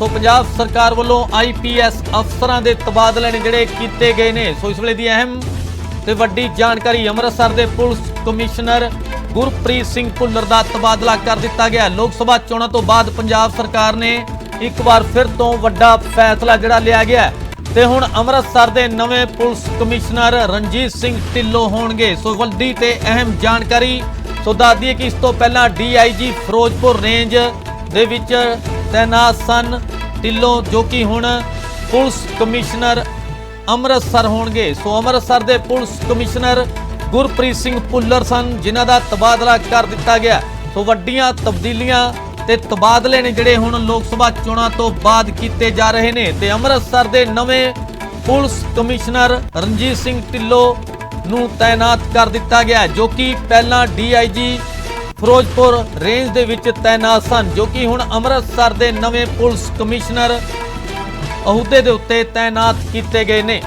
ਸੋ ਪੰਜਾਬ ਸਰਕਾਰ ਵੱਲੋਂ ਆਈਪੀਐਸ ਅਫਸਰਾਂ ਦੇ ਤਬਾਦਲੇ ਨੇ ਜਿਹੜੇ ਕੀਤੇ ਗਏ ਨੇ। ਸੋ ਇਸ ਵੇਲੇ ਦੀ ਅਹਿਮ ਤੇ ਵੱਡੀ ਜਾਣਕਾਰੀ ਅੰਮ੍ਰਿਤਸਰ ਦੇ ਪੁਲਿਸ ਕਮਿਸ਼ਨਰ ਗੁਰਪ੍ਰੀਤ ਸਿੰਘ ਭੁੱਲਰ ਦਾ ਤਬਾਦਲਾ ਕਰ ਦਿੱਤਾ ਗਿਆ। ਲੋਕ ਸਭਾ ਚੋਣਾਂ ਤੋਂ ਬਾਅਦ ਪੰਜਾਬ ਸਰਕਾਰ ਨੇ ਇੱਕ ਵਾਰ ਫਿਰ ਤੋਂ ਵੱਡਾ ਫੈਸਲਾ ਜਿਹੜਾ ਲਿਆ ਗਿਆ ਹੈ ਤੇ ਹੁਣ ਅੰਮ੍ਰਿਤਸਰ ਦੇ ਨਵੇਂ ਪੁਲਿਸ ਕਮਿਸ਼ਨਰ ਰਣਜੀਤ ਸਿੰਘ ਢਿੱਲੋਂ ਹੋਣਗੇ। ਸੋ ਵੱਡੀ ਤੇ ਅਹਿਮ ਜਾਣਕਾਰੀ। ਸੋ ਦੱਸ ਦਈਏ ਕਿ ਇਸ ਤੋਂ ਪਹਿਲਾਂ ਡੀਆਈਜੀ ਫਿਰੋਜ਼ਪੁਰ ਰੇਂਜ ਦੇ ਵਿੱਚ ਤੈਨਾਤ ਸਨ। ਢਿੱਲੋਂ ਜੋ ਕਿ ਹੁਣ ਪੁਲਿਸ ਕਮਿਸ਼ਨਰ ਅੰਮ੍ਰਿਤਸਰ ਹੋਣਗੇ। ਸੋ ਅੰਮ੍ਰਿਤਸਰ ਦੇ ਪੁਲਿਸ ਕਮਿਸ਼ਨਰ ਗੁਰਪ੍ਰੀਤ ਸਿੰਘ ਭੁੱਲਰ ਸਨ, ਜਿਨ੍ਹਾਂ ਦਾ ਤਬਾਦਲਾ ਕਰ ਦਿੱਤਾ ਗਿਆ। ਸੋ ਵੱਡੀਆਂ ਤਬਦੀਲੀਆਂ ਤੇ ਤਬਾਦਲੇ ਨੇ ਜਿਹੜੇ ਹੁਣ ਲੋਕ ਸਭਾ ਚੋਣਾਂ ਤੋਂ ਬਾਅਦ ਕੀਤੇ ਜਾ ਰਹੇ ਨੇ। ਤੇ ਅੰਮ੍ਰਿਤਸਰ ਦੇ ਨਵੇਂ ਪੁਲਿਸ ਕਮਿਸ਼ਨਰ ਰਣਜੀਤ ਸਿੰਘ ਢਿੱਲੋਂ ਨੂੰ ਤਾਇਨਾਤ ਕਰ ਦਿੱਤਾ ਗਿਆ, ਜੋ ਕਿ ਪਹਿਲਾਂ ਡੀਆਈਜੀ ਫਿਰੋਜ਼ਪੁਰ ਰੇਂਜ ਦੇ ਵਿੱਚ ਤਾਇਨਾਤ ਸਨ, ਜੋ ਕਿ ਹੁਣ ਅੰਮ੍ਰਿਤਸਰ ਦੇ ਨਵੇਂ ਪੁਲਿਸ ਕਮਿਸ਼ਨਰ ਅਹੁਦੇ ਦੇ ਉੱਤੇ ਤਾਇਨਾਤ ਕੀਤੇ ਗਏ ਨੇ।